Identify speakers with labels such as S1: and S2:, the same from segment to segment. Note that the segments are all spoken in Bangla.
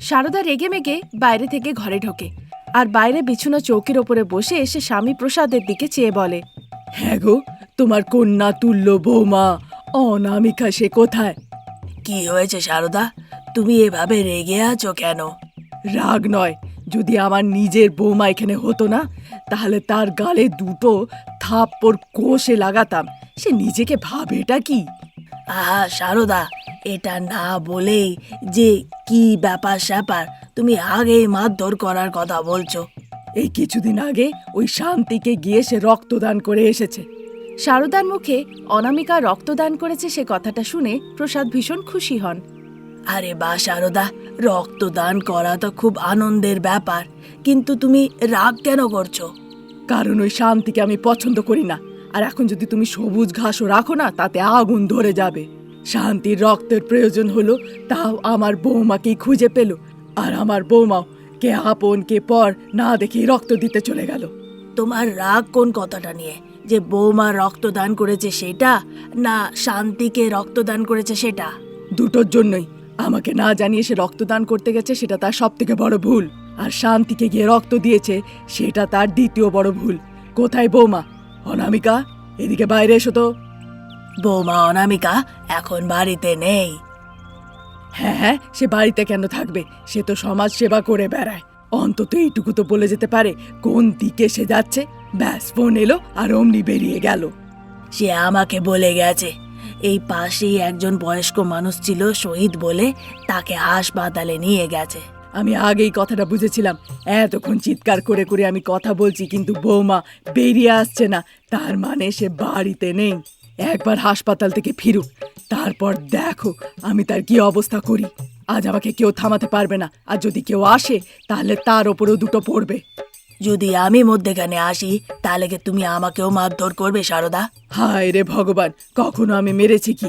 S1: সারদা রেগে মেগে বাইরে থেকে ঘরে ঢোকে আর বাইরে বিছুনো চৌকির ওপরে বসে এসে স্বামী প্রসাদের দিকে চেয়ে বলে
S2: হ্যাঁ গো তোমার কন্যা তুল্য বৌমা অনামিকা সে কোথায়?
S3: কি হয়েছে সারদা? তুমি এভাবে রেগে আছো কেন?
S2: রাগ নয় যদি আমার নিজের বৌমা এখানে হতো না তাহলে তার গালে দুটো থাপ্পড় কোষে লাগাতাম। সে নিজেকে ভাবেটা কি?
S3: আহা সারদা এটা না বলেই যে কি ব্যাপার স্যাপার তুমি আগেই মারধর করার কথা বলছো।
S2: এই কিছুদিন আগে ওই শান্তিকে গিয়ে সে রক্তদান করে এসেছে।
S1: সারদার মুখে অনামিকা রক্তদান করেছে সে কথাটা শুনে প্রসাদ ভীষণ খুশি হন।
S3: আরে বা সারদা রক্তদান করা তো খুব আনন্দের ব্যাপার কিন্তু তুমি রাগ কেন করছ?
S2: কারণ ওই শান্তিকে আমি পছন্দ করি না। আর এখন যদি তুমি সবুজ ঘাসও রাখো না তাতে আগুন ধরে যাবে। শান্তির রক্তের প্রয়োজন হলো তাও আমার বৌমাকেই খুঁজে পেল আর আমার বৌমাও কে আপন কে পর না দেখেই রক্ত দিতে চলে গেল।
S3: তোমার রাগ কোন কথাটা নিয়ে? যে বৌমা রক্তদান করেছে সেটা না শান্তিকে রক্তদান করেছে সেটা?
S2: দুটোর জন্যই। আমাকে না জানিয়ে সে রক্তদান করতে গেছে সেটা তার সব থেকে বড় ভুল। আর শান্তিকে গিয়ে রক্ত দিয়েছে সেটা তার দ্বিতীয় বড় ভুল। কোথায় বৌমা? অনামিকা, এদিকে বাইরে এসো তো।
S3: বৌমা, অনামিকা, এখন বাড়িতে নেই।
S2: হ্যাঁ হ্যাঁ সে বাড়িতে কেন থাকবে? সে তো সমাজ সেবা করে বেড়ায়। অন্তত এইটুকু তো বলে যেতে পারে, কোন দিকে সে যাচ্ছে? ব্যাস, ফোন এলো আর অমনি বেরিয়ে গেল।
S3: সে আমাকে বলে গেছে, এই পাশেই একজন বয়স্ক মানুষ ছিল শহীদ বলে তাকে হাসপাতালে নিয়ে গেছে।
S2: আমি আগেই কথাটা বুঝেছিলাম। এতক্ষণ চিৎকার করে করে আমি কথা বলছি কিন্তু বৌমা বেরিয়ে আসছে না। তার মানে সে বাড়িতে নেই। একবার হাসপাতাল থেকে ফিরুক তারপর দেখো আমি তার কি অবস্থা করি। আজ আমাকে কেউ থামাতে পারবে না আর যদি কেউ আসে তাহলে তার ওপরেও দুটো পড়বে।
S3: যদি আমি মধ্যেখানে আসি তাহলে কি তুমি আমাকেও মারধর করবে সারদা?
S2: হায় রে ভগবান কখনো আমি মেরেছি কি?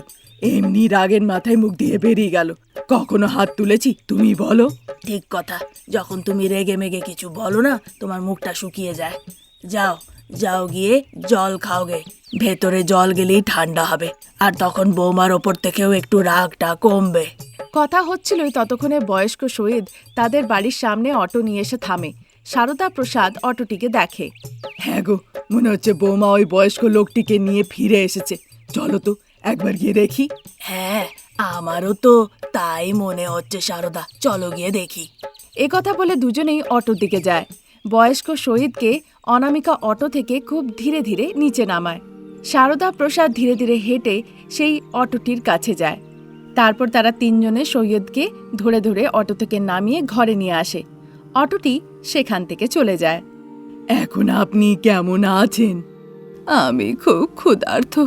S2: এমনি রাগের মাথায় মুখ দিয়ে বেরিয়ে গেল। কখনো হাত তুলেছি তুমি বলো।
S3: ঠিক কথা যখন তুমি রেগে মেগে কিছু বলো না তোমার মুখটা শুকিয়ে যায়। যাও যাও গিয়ে জল খাওগে ভেতরে জল গেলেই ঠান্ডা হবে আর তখন বৌমার ওপর থেকেও একটু রাগটা কমবে।
S1: কথা হচ্ছিলই ততক্ষণে বয়স্ক শহীদ তাদের বাড়ির সামনে অটো নিয়ে এসে থামে। সারদা প্রসাদ অটোটিকে দেখে।
S2: হ্যাঁ গো মনে হচ্ছে বৌমা ওই বয়স্ক লোকটিকে নিয়ে ফিরে এসেছে। চলো তো একবার গিয়ে দেখি।
S3: হ্যাঁ আমারও তো তাই মনে হচ্ছে সারদা। চলো গিয়ে দেখি।
S1: এ কথা বলে দুজনেই অটোর দিকে যায়। বয়স্ক শহীদকে অনামিকা অটো থেকে খুব ধীরে ধীরে নিচে নামায়। সারদা প্রসাদ ধীরে ধীরে হেঁটে সেই অটোটির কাছে যায়। তারপর তারা তিনজনে সৈয়দকে ধরে ধরে অটো থেকে নামিয়ে ঘরে নিয়ে আসে। অটোটি সেখান থেকে চলে যায়।
S2: এখন আপনি কেমন আছেন? আমি খুব ক্ষুধার্ত।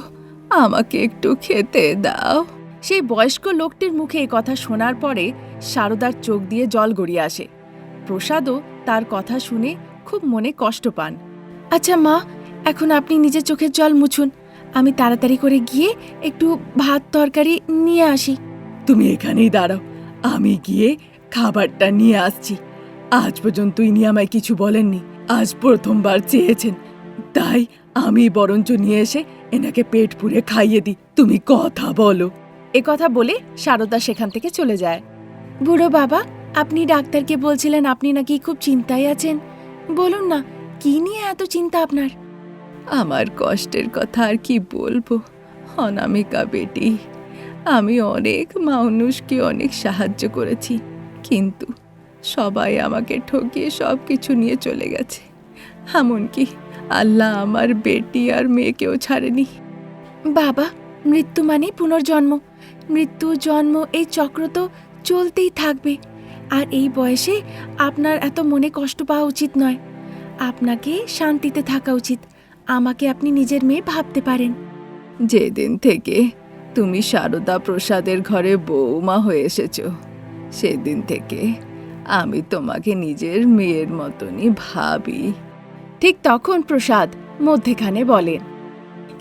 S2: আমাকে একটু খেতে দাও।
S1: সেই বয়স্ক লোকটির মুখে এই কথা শোনার পরে সারদার চোখ দিয়ে জল গড়িয়ে আসে। প্রসাদও তার কথা শুনে খুব মনে কষ্ট পান। আচ্ছা মা এখন আপনি নিজের চোখের জল মুছুন। আমি তাড়াতাড়ি করে গিয়ে একটু ভাত তরকারি নিয়ে আসি।
S2: তুমি এখানেই দাঁড়াও। আমি গিয়ে খাবারটা নিয়ে আসছি। আজ পর্যন্ত ইনি আমায় কিছু বলেননি। আজ প্রথমবার চেয়েছেন। তাই আমি বরঞ্চ নিয়ে এসে এনাকে পেট পুরে খাইয়ে দিই তুমি কথা বলো।
S1: এ কথা বলে সারদা সেখান থেকে চলে যায়। বুড়ো বাবা আপনি ডাক্তারকে বলছিলেন আপনি নাকি খুব চিন্তায় আছেন। বলুন না কি নিয়ে এত চিন্তা আপনার?
S2: আমার কষ্টের কথা আর কি বলব? অনামিকা বেটি আমি অনেক মানুষকে অনেক সাহায্য করেছি কিন্তু সবাই আমাকে ঠকিয়ে সব কিছু নিয়ে চলে গেছে। এমনকি আল্লাহ আমার বেটি আর মেয়েকেও ছাড়েনি।
S1: বাবা মৃত্যু মানে পুনর্জন্ম। মৃত্যু জন্ম এই চক্র তো চলতেই থাকবে। আর এই বয়সে আপনার এত মনে কষ্ট পাওয়া উচিত নয়। আপনাকে শান্তিতে থাকা উচিত। আমাকে আপনি নিজের মেয়ে ভাবতে পারেন।
S2: যেদিন থেকে তুমি সারদা প্রসাদের ঘরে বৌমা হয়ে এসেছ সেদিন থেকে আমি তোমাকে নিজের মেয়ের মতনই ভাবি।
S1: ঠিক তখন প্রসাদ মধ্যেখানে বলেন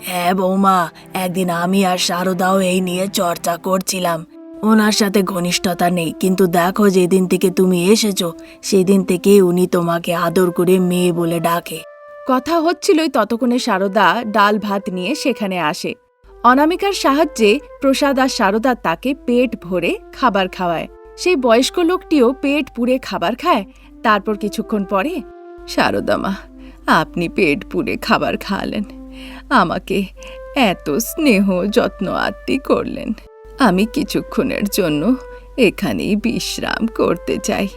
S3: হ্যাঁ বৌমা একদিন আমি আর শারদাও এই নিয়ে চর্চা করছিলাম। ওনার সাথে ঘনিষ্ঠতা নেই কিন্তু দেখো যেদিন থেকে তুমি এসেছ সেদিন থেকে উনি তোমাকে আদর করে মেয়ে বলে ডাকে।
S1: কথা হচ্ছিলই ততক্ষণে সারদা ডাল ভাত নিয়ে সেখানে আসে। অনামিকার সাহায্যে প্রসাদ আর সারদা তাকে পেট ভরে খাবার খাওয়ায়।
S2: সেই বয়স্ক লোকটিও পেট পুড়ে খাবার খায়। তারপর কিছুক্ষণ পরে সারদা মা আপনি পেট পুড়ে খাবার খাওয়ালেন আমাকে এত স্নেহ যত্ন আত্মি করলেন। আমি কিছুক্ষণের জন্য এখানেই বিশ্রাম করতে চাই।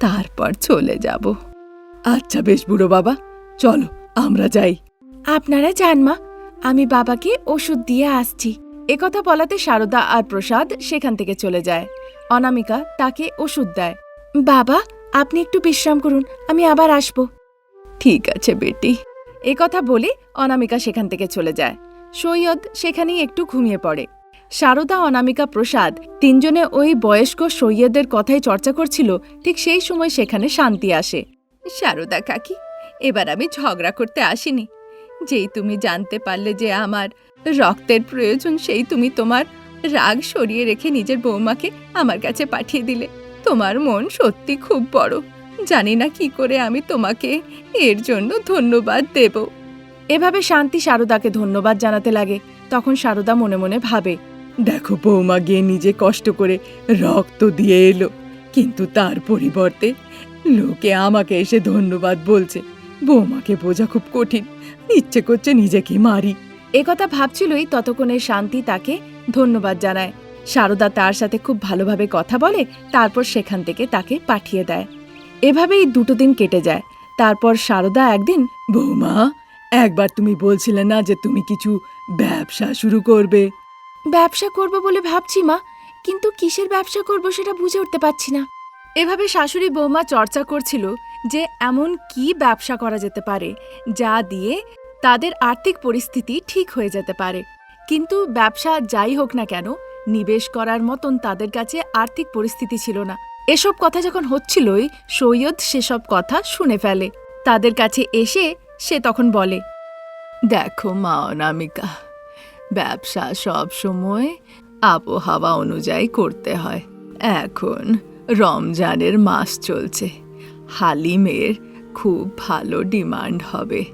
S2: তারপর চলে যাব।
S4: আচ্ছা বেশ বুড়ো বাবা চলো আমরা যাই।
S2: আপনারা যান মা আমি বাবাকে ওষুধ দিয়ে আসছি। একথা বলাতে সারদা আর প্রসাদ সেখান থেকে চলে যায়। অনামিকা তাকে ওষুধ দেয়। বাবা আপনি একটু বিশ্রাম করুন আমি আবার আসব। ঠিক আছে, বেটি। একথা বলে অনামিকা সেখান থেকে চলে যায়। সৈয়দ সেখানেই একটু ঘুমিয়ে পড়ে। সারদা, অনামিকা, প্রসাদ তিনজনে ওই বয়স্ক সৈয়দের কথাই চর্চা করছিল, ঠিক সেই সময় সেখানে শান্তি আসে। সারদা কাকি, এবার আমি ঝগড়া করতে আসিনি। যেই তুমি জানতে পারলে যে আমার রক্তের প্রয়োজন, সেই তুমি তোমার রাগ সরিয়ে রেখে নিজের বৌমাকে আমার কাছে পাঠিয়ে দিলে। তোমার মন সত্যি খুব বড়। জানি না কি করে আমি তোমাকে এর জন্য ধন্যবাদ দেব। এভাবে শান্তি সারদাকে ধন্যবাদ জানাতে লাগে তখন সারদা মনে মনে ভাবে
S4: দেখো বৌমা গিয়ে নিজে কষ্ট করে রক্ত দিয়ে এলো কিন্তু তার পরিবর্তে লোকে আমাকে এসে ধন্যবাদ বলছে। বৌমাকে বোঝা খুব কঠিন ইচ্ছে করছে নিজেকে মারি।
S2: একথা ভাবছিলই ততক্ষণে শান্তি তাকে ধন্যবাদ জানায়। সারদা তার সাথে খুব ভালোভাবে কথা বলে তারপর সেখান থেকে তাকে পাঠিয়ে দেয়। এভাবেই দুটো দিন কেটে যায়। তারপর সারদা একদিন
S4: বৌমা একবার তুমি বলছিলে না যে তুমি কিছু ব্যবসা শুরু করবে?
S2: ব্যবসা করব বলে ভাবছি মা কিন্তু কিসের ব্যবসা করব সেটা বুঝে উঠতে পারছি না। এভাবে শাশুড়ি বৌমা চর্চা করছিল যে এমন কি ব্যবসা করা যেতে পারে যা দিয়ে তাদের আর্থিক পরিস্থিতি ঠিক হয়ে যেতে পারে। কিন্তু ব্যবসা যাই হোক না কেন নিবেশ করার মতন তাদের কাছে আর্থিক পরিস্থিতি ছিল না। এসব কথা যখন হচ্ছিলই সৈয়দ সেসব কথা শুনে ফেলে। তাদের কাছে এসে সে তখন বলে দেখো মা অনামিকা ব্যবসা সব সময় আবহাওয়া অনুযায়ী করতে হয়। এখন রমজানের মাস চলছে। হালিমের খুব ভালো ডিমান্ড হবে।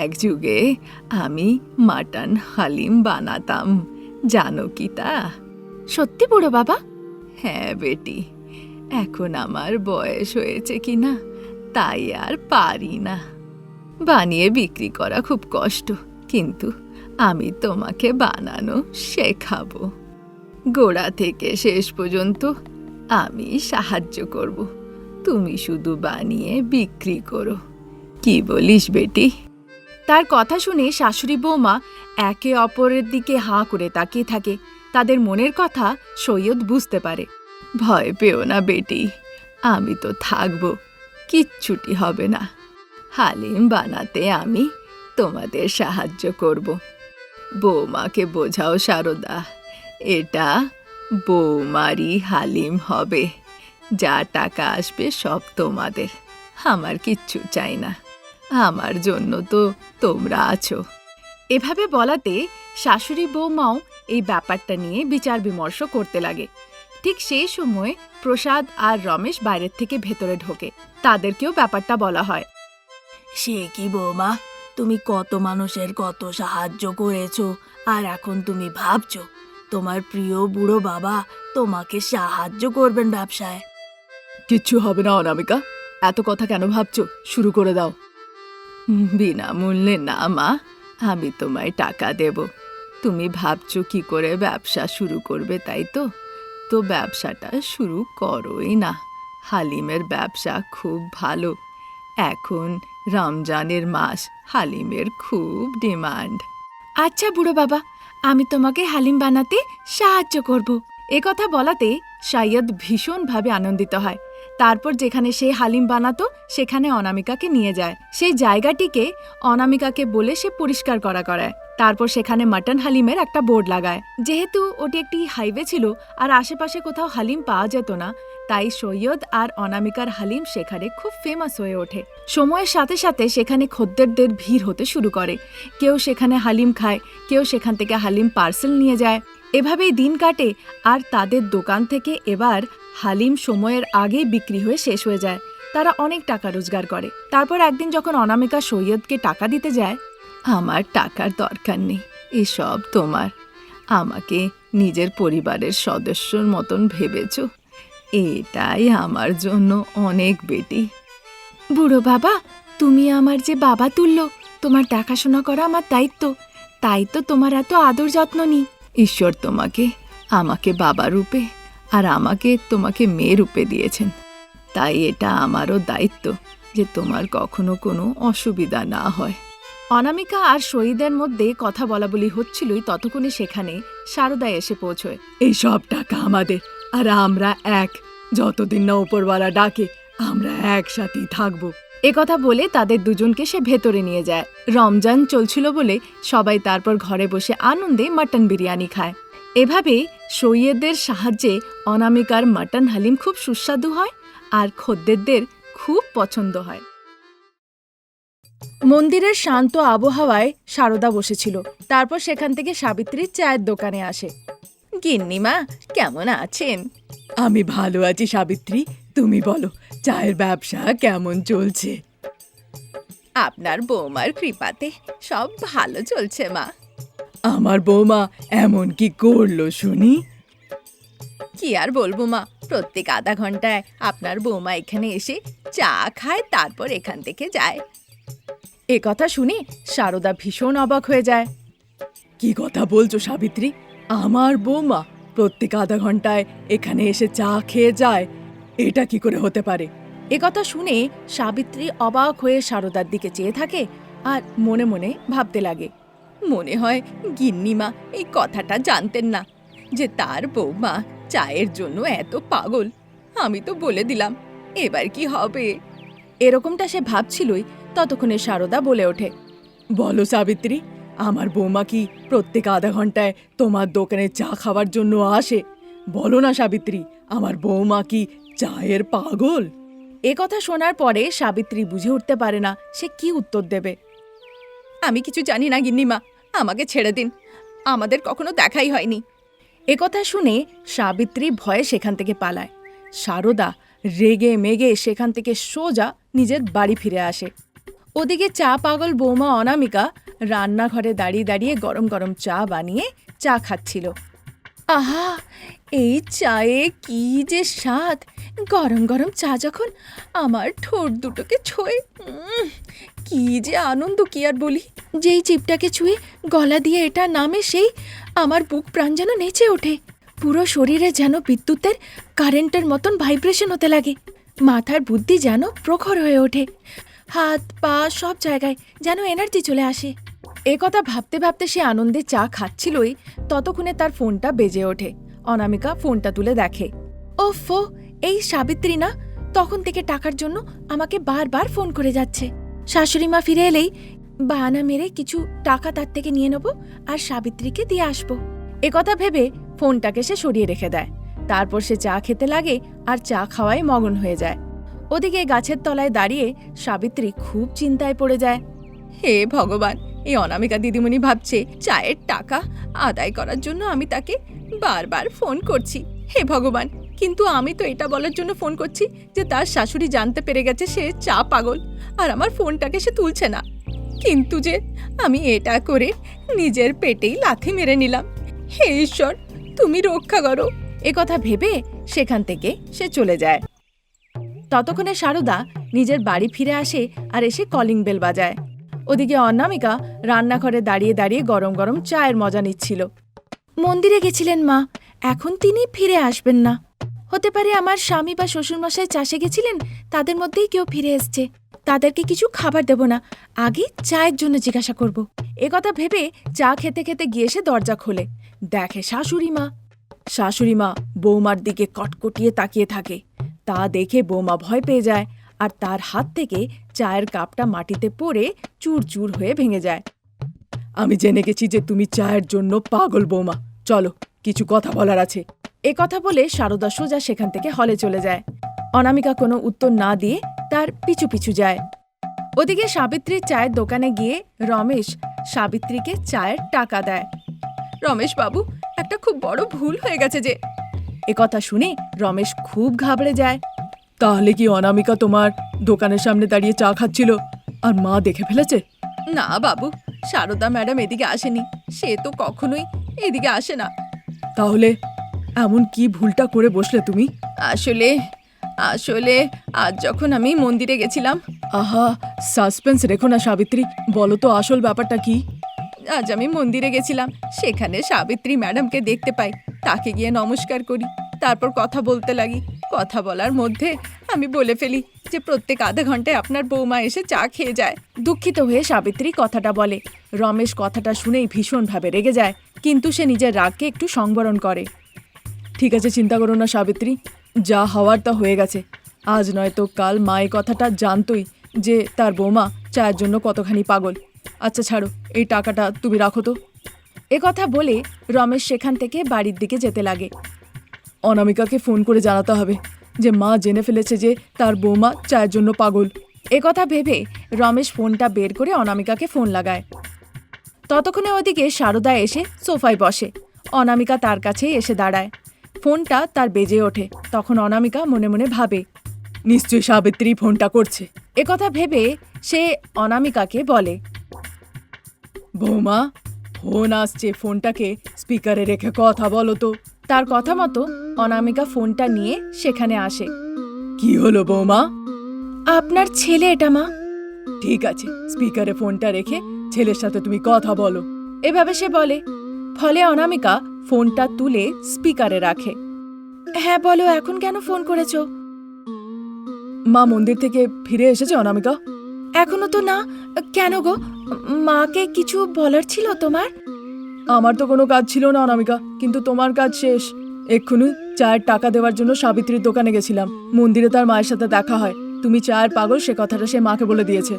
S2: এক যুগে আমি মাটন হালিম বানাতাম। জানো কি তা? সত্যি বুড়ো বাবা? হ্যাঁ বেটি এখন আমার বয়স হয়েছে কি না তাই আর পারি না। বানিয়ে বিক্রি করা খুব কষ্ট, কিন্তু আমি তোমাকে বানানো শেখাবো। গোড়া থেকে শেষ পর্যন্ত আমি সাহায্য করব। তুমি শুধু বানিয়ে বিক্রি করো। কি বলিস বেটি? তার কথা শুনে শাশুড়ি বৌমা একে অপরের দিকে হাঁ করে তাকিয়ে থাকে। তাদের মনের কথা সৈয়দ বুঝতে পারে। ভয় পেও না, বেটি। আমি তো থাকব, কিচ্ছুটি হবে না। হালিম বানাতে আমি তোমাদের সাহায্য করব। বৌমাকে বোঝাও, সারদা। এটা বৌমারই হালিম হবে। যা টাকা আসবে সব তোমাদের। আমার কিচ্ছু চাই না। আমার জন্য তো তোমরা আছো। এভাবে বলাতে শাশুড়ি বৌমাও এই ব্যাপারটা নিয়ে বিচার বিমর্শ করতে লাগে। ঠিক সেই সময় প্রসাদ আর রমেশ বাইরের থেকে ভেতরে ঢোকে। তাদেরকেও ব্যাপারটা বলা হয়।
S3: সে কি বৌমা? তুমি কত মানুষের কত সাহায্য করেছ আর এখন তুমি ভাবছ তোমার প্রিয় বুড়ো বাবা তোমাকে সাহায্য করবেন ব্যবসায়?
S4: কিচ্ছু হবে না অনামিকা। এত কথা কেন ভাবছ? শুরু করে দাও।
S2: বিনামূল্যে না মা। আমি তোমায় টাকা দেব। তুমি ভাবছ কি করে ব্যবসা শুরু করবে তাই তো? তো ব্যবসাটা শুরু করোই না। হালিমের ব্যবসা খুব ভালো। এখন রমজানের মাস, হালিমের খুব ডিমান্ড। আচ্ছা বুড়ো বাবা, আমি তোমাকে হালিম বানাতে সাহায্য করব। কথা বলাতে সাইয়দ ভীষণভাবে আনন্দিত হয়। তারপর যেখানে সে হালিম বানাতো, সেখানে অনামিকাকে নিয়ে যায়। সেই জায়গাটিকে অনামিকাকে বলে সে পরিষ্কার করা করায় তারপর সেখানে মাটন হালিমের একটা বোর্ড লাগায়। যেহেতু ওটি একটি হাইওয়ে ছিল, আর আশেপাশে কোথাও হালিম পাওয়া যেত না, তাই সৈয়দ আর অনামিকার হালিম সেখানে খুব ফেমাস হয়ে ওঠে। সময়ের সাথে সাথে সেখানে খদ্দেরদের ভিড় হতে শুরু করে। কেউ সেখানে হালিম খায়, কেউ সেখান থেকে হালিম পার্সেল নিয়ে যায়। এভাবেই দিন কাটে, আর তাদের দোকান থেকে এবার হালিম সময়ের আগেই বিক্রি হয়ে শেষ হয়ে যায়। তারা অনেক টাকা রোজগার করে। তারপর একদিন যখন অনামিকা সৈয়দকে টাকা দিতে যায়, আমার টাকার দরকার নেই, এসব তোমার। আমাকে নিজের পরিবারের সদস্যর মতন ভেবেছ? এটাই আমার জন্য অনেক বেটি। বুড়ো বাবা, তুমি আমার যে বাবা তুল্য, তোমার দেখাশোনা করা আমার দায়িত্ব। তাই তো তোমার এত আদর যত্ন নি ঈশ্বর তোমাকে, আমাকে বাবা রূপে আর আমাকে তোমাকে মেয়ে রূপে দিয়েছেন। তাই এটা আমারও দায়িত্ব যে তোমার কখনো কোনো অসুবিধা না হয়। অনামিকা আর শহীদের মধ্যে কথা বলা বলি হচ্ছিলই ততক্ষণে সেখানে সারদা এসে পৌঁছয়।
S4: এই সব টাকা আমাদের, আর আমরা এক। যতদিন না ওপরওয়ালা ডাকে, আমরা একসাথেই থাকব।
S2: কথা বলে তাদের দুজনকে সে ভেতরে নিয়ে যায়। রমজান চলছিল বলে সবাই তারপর ঘরে বসে আনন্দে মাটন বিরিয়ানি খায়। এভাবে সৈয়দদের সাহায্যে অনামিকার মাটন হালিম খুব সুস্বাদু হয় আর খদ্দেরদের খুব পছন্দ হয়। মন্দিরের শান্ত আবহাওয়ায় সারদা বসেছিল। তারপর সেখান থেকে সাবিত্রীর চায়ের দোকানে আসে। গিন্নিমা কেমন আছেন?
S4: আমি ভালো আছি সাবিত্রী তুমি বলো চায়ের ব্যবসা কেমন চলছে?
S2: আপনার বৌমার কৃপাতে সব ভালো চলছে মা।
S4: আমার বৌমা এমন কি করল শুনি?
S2: কি আর বলব মা প্রত্যেক আধা ঘন্টায় আপনার বৌমা এখানে এসে চা খায় তারপর এখান থেকে যায়। এ কথা শুনে সারদা ভীষণ অবাক হয়ে যায়।
S4: কি কথা বলছো সাবিত্রী? আমার বৌমা প্রত্যেক আধা ঘন্টায় এখানে এসে চা খেয়ে যায় এটা কি করে হতে পারে?
S2: এ কথা শুনে সাবিত্রী অবাক হয়ে সারদার দিকে চেয়ে থাকে আর মনে মনে ভাবতে লাগে। মনে হয় গিন্নিমা এই কথাটা জানতেন না যে তার বৌমা চায়ের জন্য এত পাগল। আমি তো বলে দিলাম, এবার কি হবে? এরকমটা সে ভাবছিলই ততক্ষণে সারদা বলে ওঠে,
S4: বলো সাবিত্রী, আমার বৌমা কি প্রত্যেক আধা ঘন্টায় তোমার দোকানে চা খাওয়ার জন্য আসে? বলো না সাবিত্রী, আমার বৌমা কি চায়ের পাগল?
S2: এ কথা শোনার পরে সাবিত্রী বুঝে উঠতে পারে না সে কি উত্তর দেবে। আমি কিছু জানি না গিন্নিমা আমাকে ছেড়ে দিন। আমাদের কখনো দেখাই হয়নি। একথা শুনে সাবিত্রী ভয়ে সেখান থেকে পালায়। সারদা রেগে মেগে সেখান থেকে সোজা নিজের বাড়ি ফিরে আসে। ওদিকে চা পাগল বৌমা অনামিকা রান্নাঘরে দাঁড়িয়ে দাঁড়িয়ে গরম গরম চা বানিয়ে চা খাচ্ছিল। আহা, এই চায়ে কি যে স্বাদ! গরম গরম চা যখন আমার ঠোঁট দুটোকে ছোঁয়ে কি যে আনন্দ কি আর বলি। যেই চিপটাকে ছুঁয়ে গলা দিয়ে এটা নামে, সেই আমার বুক প্রাণ যেন নেচে ওঠে। পুরো শরীরে যেন বিদ্যুতের কারেন্টের মতন ভাইব্রেশন হতে লাগে। মাথার বুদ্ধি যেন প্রখর হয়ে ওঠে। হাত, পা সব জায়গায় যেন এনার্জি চলে আসে। এ কথা ভাবতে ভাবতে সে আনন্দে চা খাচ্ছিলই, ততক্ষণে তার ফোনটা বেজে ওঠে। অনামিকা ফোনটা তুলে দেখে। ওফো এই সাবিত্রী না তখন থেকে টাকার জন্য আমাকে বারবার ফোন করে যাচ্ছে। শাশুড়ি মা ফিরে এলেই বাহানা মেরে কিছু টাকা তার থেকে নিয়ে নেব আর সাবিত্রীকে দিয়ে আসব। এ কথা ভেবে ফোনটাকে সে সরিয়ে রেখে দেয়। তারপর সে চা খেতে লাগে আর চা খাওয়ায় মগন হয়ে যায়। ওদিকে গাছের তলায় দাঁড়িয়ে সাবিত্রী খুব চিন্তায় পড়ে যায়। হে ভগবান, এই অনামিকা দিদিমণি ভাবছে চায়ের টাকা আদায় করার জন্য আমি তাকে বারবার ফোন করছি। হে ভগবান কিন্তু আমি তো এটা বলার জন্য ফোন করছি যে তার শাশুড়ি জানতে পেরে গেছে সে চা পাগল, আর আমার ফোনটাকে সে তুলছে না। কিন্তু যে আমি এটা করে নিজের পেটেই লাথি মেরে নিলাম। হে ঈশ্বর, তুমি রক্ষা করো। এ কথা ভেবে সেখান থেকে সে চলে যায়। ততক্ষণে সারদা নিজের বাড়ি ফিরে আসে আর এসে কলিং বেল বাজায়। ওদিকে অনামিকা রান্নাঘরে দাঁড়িয়ে দাঁড়িয়ে গরম গরম চায়ের মজা নিচ্ছিল। মন্দিরে গেছিলেন মা, এখন তিনি ফিরে আসবেন না। হতে পারে আমার স্বামী বা শ্বশুরমশাই চাষে গেছিলেন, তাদের মধ্যেই কেউ ফিরে এসছে। তাদেরকে কিছু খাবার দেব না, আগে চায়ের জন্য জিজ্ঞাসা করব। কথা ভেবে চা খেতে খেতে গিয়ে সে দরজা খোলে। দেখে শাশুড়ি মা। শাশুড়ি মা বৌমার দিকে কটকটিয়ে তাকিয়ে থাকে। তা দেখে বৌমা ভয় পেয়ে যায় আর তার হাত থেকে চায়ের কাপটা মাটিতে পড়ে চুরচুর হয়ে ভেঙে যায়।
S4: আমি জেনে গেছি যে তুমি চায়ের জন্য পাগল বৌমা। চলো, কিছু কথা বলার আছে।
S2: এ কথা বলে সারদা সোজা সেখান থেকে হলে চলে যায়। অনামিকা কোনো উত্তর না দিয়ে তার পিছু পিছু যায়। ওদিকে সাবিত্রীর চায়ের দোকানে গিয়ে রমেশ সাবিত্রীকে চায়ের টাকা দেয়। রমেশ বাবু একটা খুব বড় ভুল হয়ে গেছে যে। এ কথা শুনে রমেশ খুব ঘাবড়ে যায়।
S4: তাহলে কি অনামিকা তোমার দোকানের সামনে দাঁড়িয়ে চা খাচ্ছিল আর মা দেখে ফেলেছে?
S2: না বাবু সারদা ম্যাডাম এদিকে আসেনি। সে তো কখনোই এদিকে আসে না।
S4: তাহলে এমন কি ভুলটা করে বসলে তুমি?
S2: আসলে আসলে আজ যখন আমি মন্দিরে গেছিলাম।
S4: আহা সাসপেন্স রেখো না সাবিত্রী। বলো তো আসল ব্যাপারটা কি?
S2: আজ আমি মন্দিরে গেছিলাম সেখানে সাবিত্রী ম্যাডামকে দেখতে পাই। তাকে গিয়ে নমস্কার করি তারপর কথা বলতে লাগি। কথা বলার মধ্যে আমি বলে ফেলি যে প্রত্যেক আধা ঘন্টায় আপনার বৌমা এসে চা খেয়ে যায়। দুঃখিত হয়ে সাবিত্রী কথাটা বলে। রমেশ কথাটা শুনেই ভীষণভাবে রেগে যায় কিন্তু সে নিজের রাগকে একটু সংবরণ করে।
S4: ঠিক আছে, চিন্তা করো না, সাবিত্রী। যা হওয়ার তা হয়ে গেছে। আজ নয় তো কাল মা এই কথাটা জানতই যে তার বৌমা চায়ের জন্য কতখানি পাগল। আচ্ছা ছাড়ো, এই টাকাটা তুমি রাখো তো।
S2: এ কথা বলে রমেশ সেখান থেকে বাড়ির দিকে যেতে লাগে।
S4: অনামিকাকে ফোন করে জানাতে হবে যে মা জেনে ফেলেছে যে তার বৌমা চায়ের জন্য পাগল।
S2: এ কথা ভেবে রমেশ ফোনটা বের করে অনামিকাকে ফোন লাগায়। ততক্ষণে ওদিকে সারদা এসে সোফায় বসে। অনামিকা তার কাছেই এসে দাঁড়ায়। ফোনটা তার বেজে ওঠে। তখন অনামিকা মনে মনে ভাবে,
S4: নিশ্চয়ই সাবিত্রী ফোনটা করছে।
S2: এ কথা ভেবে সে অনামিকাকে বলে,
S4: বৌমা, ফোন আসছে, ফোনটাকে স্পিকারে রেখে কথা বলো তো।
S2: তার কথা মতো অনামিকা ফোনটা নিয়ে সেখানে আসে।
S4: কি হলো বৌমা?
S2: আপনার ছেলে এটা, মা।
S4: ঠিক আছে, স্পিকারে ফোনটা রেখে ছেলের সাথে তুমি কথা বলো।
S2: এভাবে সে বলে। ফলে অনামিকা ফোনটা তুলে স্পিকারে রাখে। হ্যাঁ বলো, এখন কেন ফোন করেছ?
S4: মা মন্দির থেকে ফিরে এসেছে, অনামিকা।
S2: এখনও তো না, কেন গো? মাকে কিছু বলার ছিল তোমার?
S4: আমার তো কোনো কাজ ছিল না, অনামিকা, কিন্তু তোমার কাজ শেষ। এক্ষুনি চায়ের টাকা দেওয়ার জন্য সাবিত্রীর দোকানে গেছিলাম। মন্দিরে তার মায়ের সাথে দেখা হয়। তুমি চায়ের পাগল, সে কথাটা সে মাকে বলে দিয়েছে।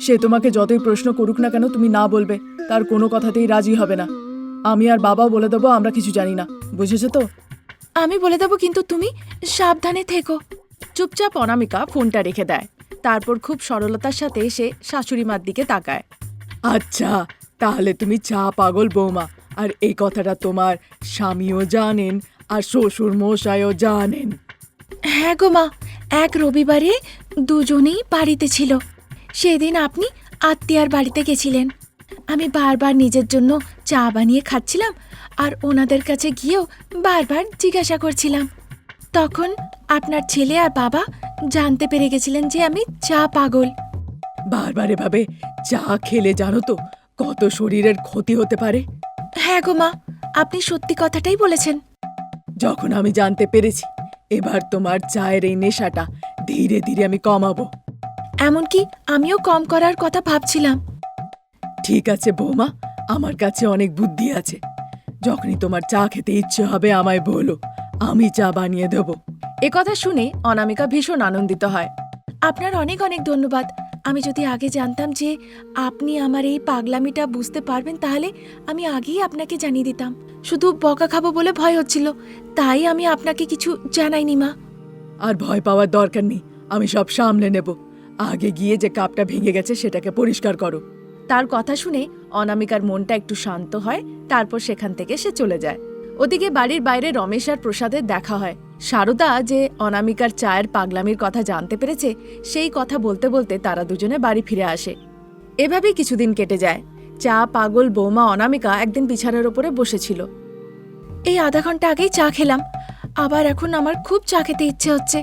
S4: সে তোমাকে যতই প্রশ্ন করুক না কেন, তুমি না বলবে। তার কোনো কথাতেই রাজি হবে না। আমি আর বাবাও বলে দেবো আমরা কিছু জানি না। বুঝেছ তো?
S2: আমি বলে দেবো কিন্তু তুমি সাবধানে থেকো। চুপচাপ অনামিকা ফোনটা রেখে দেয়। তারপর খুব সরলতার সাথে সে শাশুড়ি মার দিকে তাকায়।
S4: আচ্ছা তাহলে তুমি চা পাগল বৌমা। আর এই কথাটা তোমার স্বামীও জানেন আর শ্বশুর মশাইও জানেন।
S2: হ্যাঁ গো মা এক রবিবারে দুজনেই বাড়িতে ছিল। সেদিন আপনি আত্মীয়ার বাড়িতে গেছিলেন। আমি বারবার নিজের জন্য চা বানিয়ে খাচ্ছিলাম আর ওনাদের কাছে গিয়েও বারবার জিজ্ঞাসা করছিলাম। তখন আপনার ছেলে আর বাবা জানতে পেরে গেছিলেন যে আমি চা পাগল।
S4: বারবার এভাবে চা খেলে জানো তো কত শরীরের ক্ষতি হতে পারে।
S2: হ্যাঁ গো মা আপনি সত্যি কথাটাই বলেছেন।
S4: যখন আমি জানতে পেরেছি এবার তোমার চায়ের এই নেশাটা ধীরে ধীরে আমি কমাবো।
S2: এমনকি আমিও কম করার কথা ভাবছিলাম।
S4: ঠিক আছে বৌমা আমার কাছে অনেক বুদ্ধি আছে। যখনই তোমার চা খেতে ইচ্ছে হবে আমায় বলো আমি চা বানিয়ে দেবো।
S2: এ কথা শুনে অনামিকা ভীষণ আনন্দিত হয়। আপনার অনেক অনেক ধন্যবাদ। আমি যদি আগে জানতাম যে আপনি আমার এই পাগলামিটা বুঝতে পারবেন তাহলে আমি আগেই আপনাকে জানিয়ে দিতাম। শুধু বকা খাব বলে ভয় হচ্ছিল তাই আমি আপনাকে কিছু জানাইনি মা।
S4: আর ভয় পাওয়ার দরকার নেই আমি সব সামলে নেব। আগে গিয়ে যে কাপটা ভেঙে গেছে সেটাকে পরিষ্কার করো।
S2: তার কথা শুনে অনামিকার মনটা একটু শান্ত হয়, তারপর সেখান থেকে সে চলে যায়। ওদিকে বাড়ির বাইরে রমেশ আর প্রসাদের দেখা হয়। সারদা যে অনামিকার চায়ের পাগলামির কথা জানতে পেরেছে, সেই কথা বলতে বলতে তারা দুজনে বাড়ি ফিরে আসে। এভাবেই কিছুদিন কেটে যায়। চা, পাগল, বৌমা, অনামিকা একদিন বিছানার ওপরে বসেছিল। এই আধা ঘণ্টা আগেই চা খেলাম। আবার এখন আমার খুব চা খেতে ইচ্ছে হচ্ছে।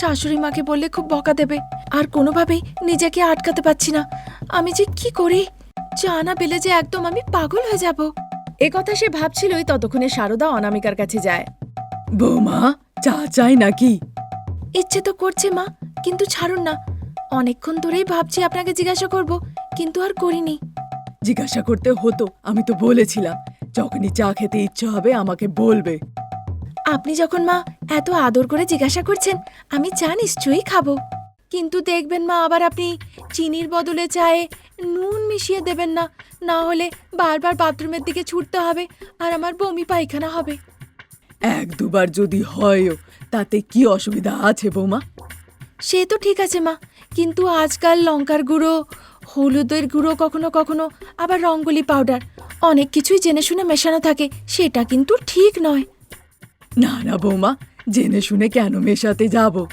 S2: শাশুড়ি মাকে বললে খুব বকা দেবে। আর কোনোভাবেই নিজেকে আটকাতে পারছি না। আমি যে কি করি? চা না পেলে যে একদম আমি পাগল হয়ে যাব। এ কথা সে ভাবছিলই ততক্ষণে সারদা অনামিকার কাছে যায়।
S4: বৌমা, চা চাই নাকি?
S2: ইচ্ছে তো করছে মা, কিন্তু ছাড়ুন না। অনেকক্ষণ ধরেই ভাবছি আপনাকে জিজ্ঞাসা করব, কিন্তু আর করিনি।
S4: জিজ্ঞাসা করতে হতো, আমি তো বলেছিলাম। যখনই চা খেতে ইচ্ছে হবে, আমাকে বলবে।
S2: আপনি যখন মা এত আদর করে জিজ্ঞাসা করছেন আমি চা নিশ্চয়ই খাব। কিন্তু দেখবেন মা আবার আপনি চিনির বদলে চায়ে নুন মিশিয়ে দেবেন না। না হলে বারবার বাথরুমের দিকে ছুটতে হবে আর আমার বমি পায়খানা হবে।
S4: এক দুবার যদি হয়ও তাতে কি অসুবিধা আছে বৌমা?
S2: সে তো ঠিক আছে মা কিন্তু আজকাল লঙ্কার গুঁড়ো হলুদের গুঁড়ো কখনো কখনো আবার রঙ্গলি পাউডার অনেক কিছুই জেনে শুনে মেশানো থাকে সেটা কিন্তু ঠিক নয়।
S4: না না বৌমা জেনে শুনে কেন মেশাতে যাব?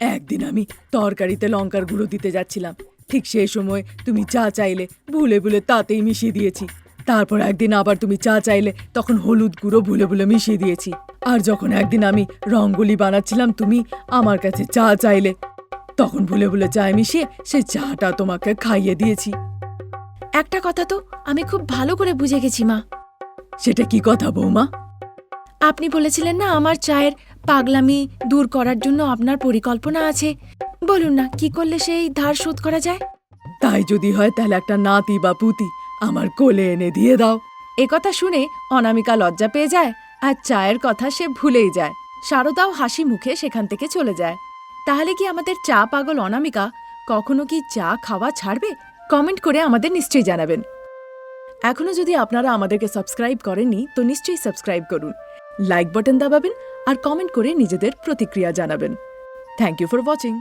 S4: একদিন আমি তরকারিতে লঙ্কার গুঁড়ো দিতে যাচ্ছিলাম। ঠিক সেই সময় তুমি চা চাইলে ভুলে ভুলে তাতেই মিশিয়ে দিয়েছি। তারপর একদিন আবার তুমি চা চাইলে তখন হলুদ গুঁড়ো ভুলে ভুলে মিশিয়ে দিয়েছি। আর যখন একদিন আমি রঙ্গোলি বানাচ্ছিলাম তুমি আমার কাছে চা চাইলে তখন ভুলে ভুলে চা মিশিয়ে সে চাটা তোমাকে খাইয়ে দিয়েছি।
S2: একটা কথা তো আমি খুব ভালো করে বুঝে গেছি মা।
S4: সেটা কি কথা বৌমা?
S2: আপনি বলেছিলেন না আমার চায়ের পাগলামি দূর করার জন্য আপনার পরিকল্পনা আছে। বলুন না কি করলে সেই ধার শোধ করা যায়?
S4: তাই যদি হয় তাহলে একটা নাতি বা পুতি আমার কোলে এনে দিয়ে দাও।
S2: একথা শুনে অনামিকা লজ্জা পেয়ে যায় আর চায়ের কথা সে ভুলেই যায়। শারদাও হাসি মুখে সেখান থেকে চলে যায়। তাহলে কি আমাদের চা পাগল অনামিকা কখনো কি চা খাওয়া ছাড়বে? কমেন্ট করে আমাদের নিশ্চয়ই জানাবেন। এখনও যদি আপনারা আমাদেরকে সাবস্ক্রাইব করেননি তো নিশ্চয়ই সাবস্ক্রাইব করুন। লাইক বাটন দাবাবেন আর কমেন্ট করে নিজেদের প্রতিক্রিয়া জানাবেন। Thank you for watching